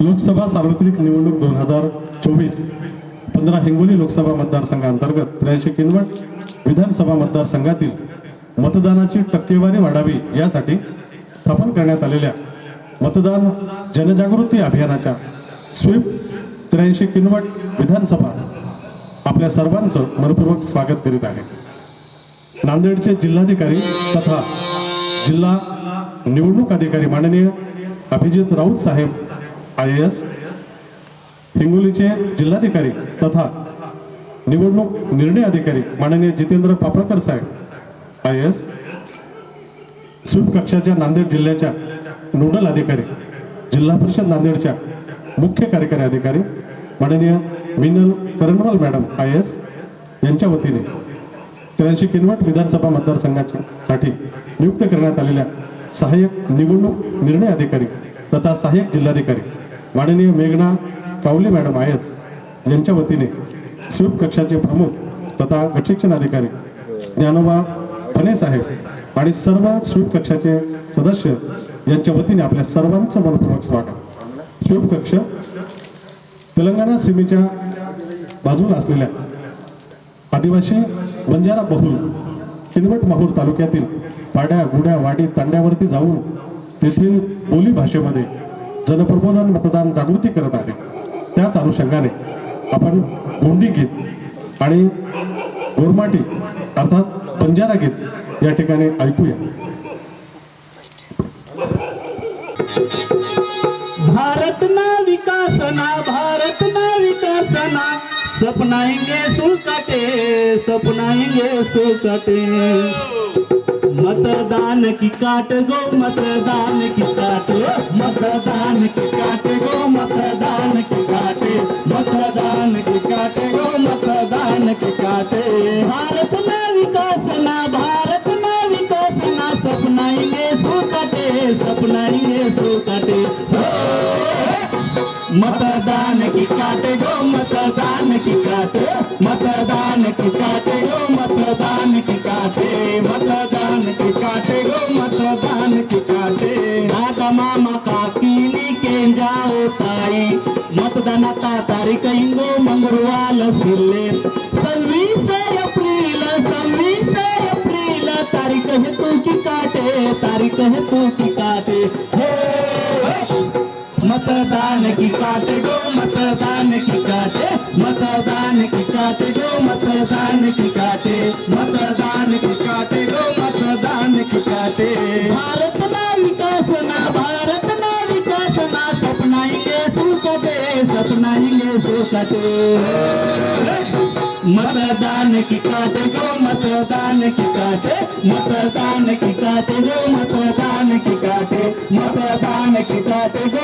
लोकसभा सार्वत्रिक निवडणूक दोन हजार चोवीस पंधरा हिंगोली लोकसभा मतदारसंघांतर्गत त्र्याऐंशी किनवट विधानसभा मतदारसंघातील मतदानाची टक्केवारी वाढावी यासाठी स्थापन करण्यात आलेल्या मतदान जनजागृती अभियानाच्या स्वीप त्र्याऐंशी किनवट विधानसभा आपल्या सर्वांचं मनपूर्वक स्वागत करीत आहे. नांदेडचे जिल्हाधिकारी तथा जिल्हा निवडणूक अधिकारी माननीय अभिजित राऊत साहेब आय एस हिंगोलीचे जिल्हाधिकारी तथा निवडणूक निर्णय अधिकारी माननीय जितेंद्र पापळकर साहेब आय एस स्वीप कक्षाच्या नांदेड जिल्ह्याच्या नोडल अधिकारी जिल्हा परिषद नांदेडच्या मुख्य कार्यकारी अधिकारी माननीय Minal Karnawal madam I S यांच्या वतीने त्र्याऐंशी किनवट विधानसभा मतदारसंघाच्या साठी नियुक्त करण्यात आलेल्या सहाय्यक निवडणूक निर्णय अधिकारी तथा सहाय्यक जिल्हाधिकारी माननीय मेघना कावली मॅडम आहेस यांच्या वतीने स्वीप कक्षाचे प्रमुख तथा गटशिक्षण अधिकारी ज्ञानोबा फणे साहेब आणि सर्व स्वीप कक्षाचे सदस्य यांच्या वतीने आपल्या सर्वांचं मनपूर्वक स्वागत. स्वीप कक्ष तेलंगणा सीमेच्या बाजूला असलेल्या आदिवासी बंजारा बहुल किनवट माहूर तालुक्यातील पाड्या गुड्या वाडी तांड्यावरती जाऊन तेथील बोली भाषेमध्ये जनप्रबोधन मतदान जागृती करत आहे. त्याच अनुषंगाने आपण गोंडी गीत आणि गोरमाटी अर्थात पंजारा गीत या ठिकाणी ऐकूया. भारत ना विकासना भारत ना विकासना सपनाएंगे सुलकटे सपनाएंगे सुलकटे। मतदान की काट गो मतदान की काट मतदान की काट गो मतदान की काटे मतदान की काट गो मतदान की काटे। भारत ना विकासना भारत ना विकासना सपनाएँगे सुलकटे सपनाएँगे सुलकटे मतदान की काटे गो मतदान की काटे मतदान जाओ ताई मतदानाचा तारीख इंगो मंगळवार सिल्ले सव्वीस एप्रिल सव्वीस एप्रिल तारीख है तू की काटे तारीख है तू की काटे हे मतदान की काटे सपनाएंगे सुकटे मतदान की काटे गो मतदान की काटे मतदान की काटे गो मतदान की काटे मतदान की काटे गो